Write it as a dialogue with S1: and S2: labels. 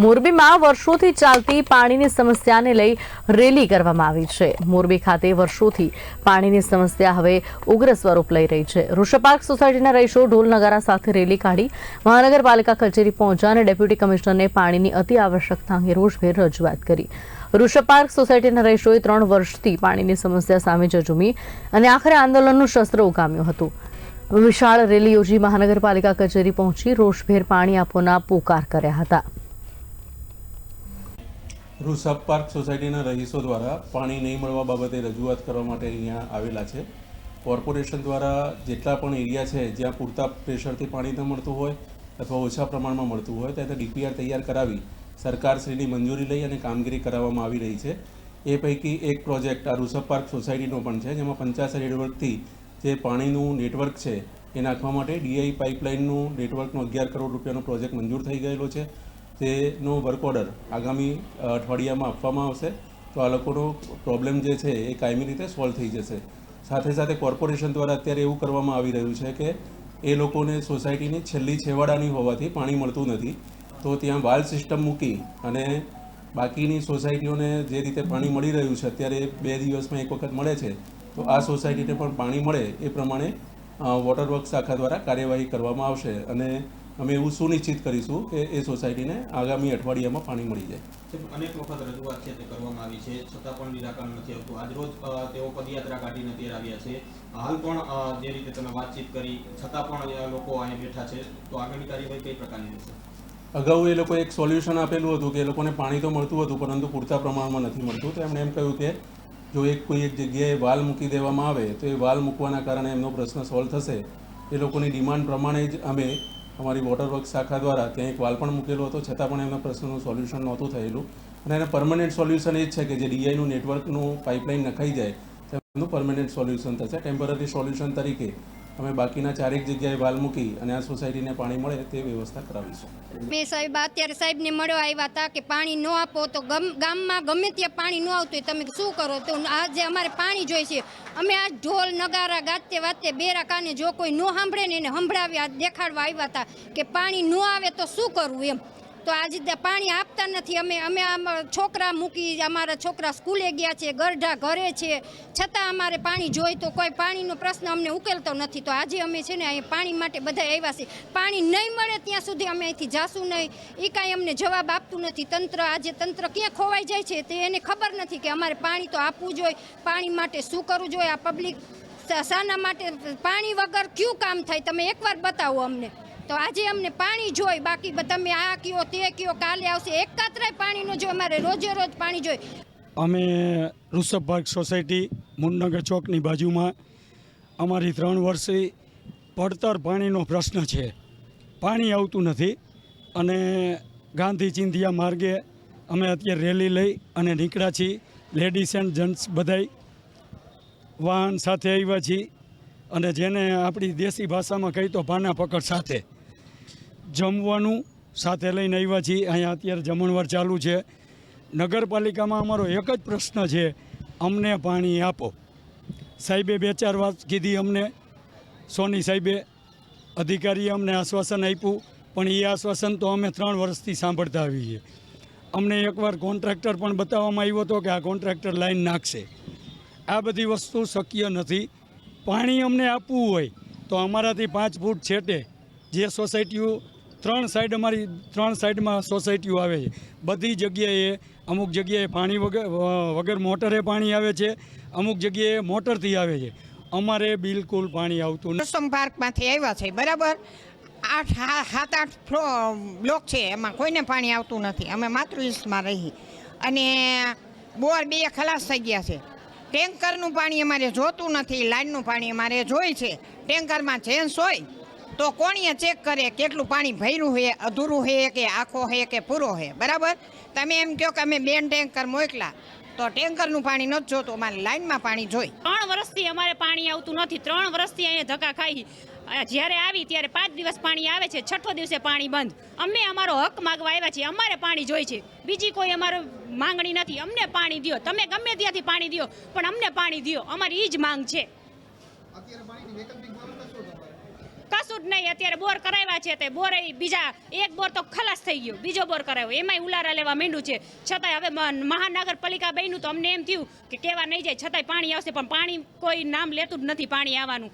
S1: મોરબીમાં વર્ષોથી ચાલતી પાણીની સમસ્યાને લઈ રેલી કરવામાં આવી છે. મોરબી ખાતે વર્ષોથી પાણીની સમસ્યા હવે ઉગ્ર સ્વરૂપ લઈ રહી છે. ઋષપાર્ક સોસાયટીના રહીશો ઢોલ નગારા સાથે રેલી કાઢી મહાનગરપાલિકા કચેરી પહોંચ્યા અને ડેપ્યુટી કમિશનરને પાણીની અતિ આવશ્યકતા અંગે રોષભેર રજૂઆત કરી. ઋષપાર્ક સોસાયટીના રહીશોએ ત્રણ વર્ષથી પાણીની સમસ્યા સામે ઝઝૂમી અને આખરે આંદોલનનું શસ્ત્ર ઉગામ્યું હતું. વિશાળ રેલી યોજી મહાનગરપાલિકા કચેરી પહોંચી રોષભેર પાણી આપવાના પોકાર કર્યા હતા.
S2: રૂસબ પાર્ક સોસાયટીના રહીશો દ્વારા પાણી નહીં મળવા બાબતે રજૂઆત કરવા માટે અહીંયા આવેલા છે. કોર્પોરેશન દ્વારા જેટલા પણ એરિયા છે, જ્યાં પૂરતા પ્રેશરથી પાણી ન મળતું હોય અથવા ઓછા પ્રમાણમાં મળતું હોય, ત્યાં ડીપીઆર તૈયાર કરાવી સરકારશ્રીની મંજૂરી લઈ અને કામગીરી કરાવવામાં આવી રહી છે. એ પૈકી એક પ્રોજેક્ટ આ રૂસબ પાર્ક સોસાયટીનો પણ છે, જેમાં પંચાસર નેટવર્કથી જે પાણીનું નેટવર્ક છે, એ નાખવા માટે ડીઆઈ પાઇપલાઇનનું નેટવર્કનો અગિયાર કરોડ રૂપિયાનો પ્રોજેક્ટ મંજૂર થઈ ગયેલો છે. તેનો વર્ક ઓર્ડર આગામી અઠવાડિયામાં આપવામાં આવશે. તો આ લોકોનો પ્રોબ્લેમ જે છે એ કાયમી રીતે સોલ્વ થઈ જશે. સાથે સાથે કોર્પોરેશન દ્વારા અત્યારે એવું કરવામાં આવી રહ્યું છે કે એ લોકોને સોસાયટીની છેલ્લી છેવાડાની હોવાથી પાણી મળતું નથી. તો ત્યાં વાલ સિસ્ટમ મૂકી અને બાકીની સોસાયટીઓને જે રીતે પાણી મળી રહ્યું છે, અત્યારે બે દિવસમાં એક વખત મળે છે, તો આ સોસાયટીને પણ પાણી મળે એ પ્રમાણે વોટર વર્ક શાખા દ્વારા કાર્યવાહી કરવામાં આવશે. અને અમે એવું સુનિશ્ચિત કરીશું કે એ સોસાયટીને આગામી અઠવાડિયામાં પાણી મળી જાય.
S3: અનેક વખત રજૂઆત છે તે કરવામાં આવી છે છતાં પણ નિરાકરણ નથી આવતું. આજરોજ તેઓ પદયાત્રા કાઢીને તેર આવ્યા છે. હાલ પણ જે રીતે તમે વાતચીત કરી છતાં પણ લોકો અહીંયા બેઠા છે તો આગળની કાર્યવાહી કઈ પ્રકારની રહેશે?
S2: અગાઉ એ લોકો એક સોલ્યુશન આપેલું હતું કે એ લોકોને પાણી તો મળતું હતું પરંતુ પૂરતા પ્રમાણમાં નથી મળતું. તો એમણે એમ કહ્યું કે જો એક કોઈ એક જગ્યાએ વાલ મૂકી દેવામાં આવે તો એ વાલ મૂકવાના કારણે એમનો પ્રશ્ન સોલ્વ થશે. એ લોકોની ડિમાન્ડ પ્રમાણે જ અમે અમારી વોટર વર્ક શાખા દ્વારા ત્યાં એક વાલ પણ મૂકેલો હતો, છતાં પણ એમના પ્રશ્નનું સોલ્યુશન નહોતું થયેલું. અને એને પરમનન્ટ સોલ્યુશન એ જ છે કે જે ડીઆઈનું નેટવર્કનું પાઇપલાઇન નખાઈ જાય તેમનું પરમનન્ટ સોલ્યુશન થશે ટેમ્પરરી સોલ્યુશન તરીકે. અમે બાકીના ચારેક જગ્યાએ વાલ મૂકી અને આ સોસાયટીને પાણી મળે તે વ્યવસ્થા કરાવીશું.
S4: મેં સાહેબ, અત્યારે સાહેબને મળવા આવ્યા હતા કે પાણી ન આપો તો ગમ, ગામમાં ગમે ત્યાં પાણી ન આવતું હોય, તમે શું કરો? તો આજે અમારે પાણી જોઈએ છે, અમે આ ઢોલ, નગારા, ગાતે વાતે, બેરા કાને જો કોઈ ન સાંભળે ને એને સંભળાવ્યા દેખાડવા આવ્યા હતા કે પાણી ન આવે તો શું કરવું એમ? તો આજે પાણી આપતા નથી. અમે અમે આમ છોકરા મૂકી અમારા છોકરા સ્કૂલે ગયા છે, ગરઢા ઘરે છે. છતાં અમારે પાણી જોઈ તો કોઈ પાણીનો પ્રશ્ન અમને ઉકેલતો નથી. તો આજે અમે છે ને અહીંયા પાણી માટે બધા આવ્યા છે પાણી નહીં મળે ત્યાં સુધી અમે અહીંથી જાશું નહીં. એ કાંઈ અમને જવાબ આપતું નથી. તંત્ર, આજે તંત્ર ક્યાં ખોવાઈ જાય છે તે એને ખબર નથી કે અમારે પાણી તો આપવું જોઈએ. પાણી માટે શું કરવું જોઈએ? આ પબ્લિક શાના માટે પાણી વગર ક્યુ કામ થાય? તમે એકવાર બતાવો અમને. તો આજે અમને પાણી જોઈ, બાકી તમે આ કયો, તે કયો, કાલે આવશે એકાત્રાય પાણીનો જો અમારે રોજે રોજ પાણી જોઈ.
S5: અમે ઋષભ પાર્ક સોસાયટી મુનનગર ચોકની બાજુમાં અમારી ત્રણ વર્ષથી પડતર પાણીનો પ્રશ્ન છે. પાણી આવતું નથી અને ગાંધી ચિંધિયા માર્ગે અમે અત્યારે રેલી લઈ અને નીકળ્યા છીએ. લેડીઝ એન્ડ જેન્ટ્સ બધાય વાહન સાથે આવ્યા છીએ. અને જેને આપણી દેશી ભાષામાં કહી તો ભાના પકડ સાથે. જમવાનું સાથે લઈને આવ્યા છીએ. અહીંયા અત્યારે જમણવાર ચાલુ છે. નગરપાલિકામાં અમારો એક જ પ્રશ્ન છે, અમને પાણી આપો. સાહેબે બે ચાર વાત કીધી અમને. સોની સાહેબે અધિકારીએ અમને આશ્વાસન આપ્યું, પણ એ આશ્વાસન તો અમે ત્રણ વર્ષથી સાંભળતા આવીએ અમને એકવાર કોન્ટ્રાક્ટર પણ બતાવવામાં આવ્યો હતો કે આ કોન્ટ્રાક્ટર લાઈન નાખશે. આ બધી વસ્તુ શક્ય નથી. પાણી અમને આપવું હોય, તો અમારાથી પાંચ ફૂટ છેટે જે સોસાયટીઓ ત્રણ સાઈડ અમારી, ત્રણ સાઈડમાં સોસાયટીઓ આવે છે. બધી જગ્યાએ અમુક જગ્યાએ પાણી વગર વગર મોટરે પાણી આવે છે, અમુક જગ્યાએ મોટરથી આવે છે. અમારે બિલકુલ પાણી આવતું નથી.
S6: પાર્કમાંથી આવ્યા છે, બરાબર? આઠ સાત, આઠ બ્લોક છે, એમાં કોઈને પાણી આવતું નથી. અમે માતૃવીસમાં રહી. અને બોર બે ખલાસ થઈ ગયા છે. ટેન્કરનું પાણી અમારે જોતું નથી લાઇનનું પાણી અમારે જોઈ છે. ટેન્કરમાં ચેન્સ હોય, તો કોણીએ ચેક કરે કેટલું પાણી ભર્યું છે અધૂરું છે કે આખો છે કે પૂરો છે બરાબર? તમે એમ કહો કે અમે બેન ટેન્કર મોકલા. તો ટેન્કરનું પાણી નથી જોતું અમારે લાઈનમાં પાણી જોઈ.
S7: ત્રણ વર્ષથી અમારે પાણી આવતું નથી. ત્રણ વર્ષથી અહીંયા ધક્કા ખાઈ જ્યારે આવી ત્યારે પાંચ દિવસ પાણી આવે છે છઠ્ઠો દિવસે પાણી બંધ. અમે અમારો હક માગવા આવ્યા છીએ અમારે પાણી જોઈ છે. બીજી કોઈ અમારો માંગણી નથી. અમને પાણી દ્યો. તમે ગમે ત્યાંથી પાણી દ્યો પણ અમને પાણી દ્યો. અમારી એ જ માંગ છે? કશું જ નહીં. અત્યારે બોર કરાવ્યા છે તે બોર બીજા એક બોર તો ખલાસ થઈ ગયો. બીજો બોર કરાવ્યો. એમાંય ઉલારા લેવા માંડ્યું છે. છતાંય હવે મહાનગરપાલિકા બન્યું તો અમને એમ થયું કે કેવા નહીં જાય. છતાંય પાણી આવશે, પણ પાણી કોઈ નામ લેતું જ નથી પાણી આવવાનું.